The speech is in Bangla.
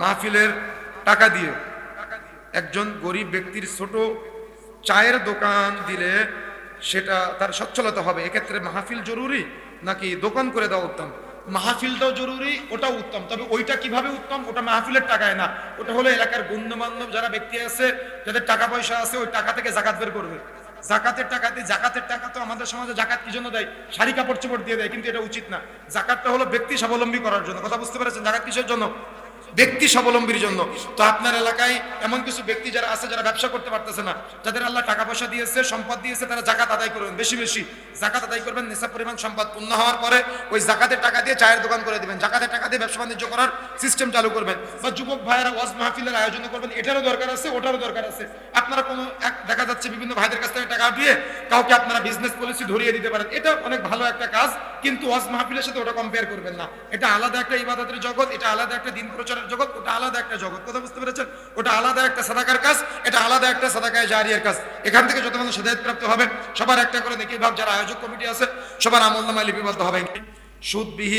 মাহফিলের টাকা দিয়ে। একজন গরিব ব্যক্তির ছোট চায়ের দোকান দিলে সেটা তার সচ্ছলতা হবে। এক্ষেত্রে মাহফিল জরুরি নাকি দোকান করে দেওয়া উত্তম? মাহফিলটাও জরুরি, ওটাও উত্তম। তবে ওইটা কীভাবে উত্তম? ওটা মাহফিলের টাকায় না। ওটা হলো এলাকার গণ্যমান্য যারা ব্যক্তি আছে, যাদের টাকা পয়সা আছে, ওই টাকা থেকে জাকাত বের করবে। জাকাতের টাকা দিয়ে জাকাতের টাকা তো আমাদের সমাজে জাকাত কি জন্য দেয়? শাড়ি, কাপড় চোপড় দিয়ে দেয়, কিন্তু এটা উচিত না। জাকাতটা হলো ব্যক্তি স্বাবলম্বী করার জন্য। কথা বুঝতে পেরেছেন? জাকাত কিসের জন্য? ব্যক্তি স্বাবলম্বীর জন্য। তো আপনার এলাকায় এমন কিছু ব্যক্তি যারা আছে, যারা ব্যবসা করতে পারতেছে না, যাদের আল্লাহ টাকা পয়সা দিয়েছে, সম্পদ দিয়েছে, তারা জাকাত আদায় করবেন, বেশি বেশি। জাকাত আদায় করবেন নেশা পরিমাণ সম্পদ পূর্ণ হওয়ার পরে ওই জাকাতের টাকা দিয়ে চায়ের দোকান করে দেবেন। জাকাতের টাকা দিয়ে ব্যবসা বাণিজ্য করার সিস্টেম চালু করবেন। বা যুবক ভাইয়েরা ওয়াজ মাহফিলের আয়োজন করবেন, এটারও দরকার আছে, ওটারও দরকার আছে। আপনারা কোনো এক, দেখা যাচ্ছে বিভিন্ন ভাইদের কাছ থেকে টাকা উঠিয়ে কাউকে আপনারা বিজনেস পলিসি ধরিয়ে দিতে পারেন। এটা অনেক ভালো একটা কাজ, কিন্তু ওয়াজ মাহফিলের সাথে ওটা কম্পেয়ার করবেন না। এটা আলাদা একটা ইবাদতের জগৎ, এটা আলাদা একটা দিন প্রচারের জগৎ, ওটা আলাদা একটা জগৎ। কথা বুঝতে পেরেছেন? ওটা আলাদা একটা সাদাকার কাজ, এটা আলাদা একটা সাদাকায় জারিয়ার কাজ। এখান থেকে যত মানুষ হেদায়ত প্রাপ্ত হবে, সবার একটা করে দেখি ভাব, যারা আয়োজক কমিটি আছে, সবার আমল নামায় লিপিবদ্ধ হবে। সুদবিহীন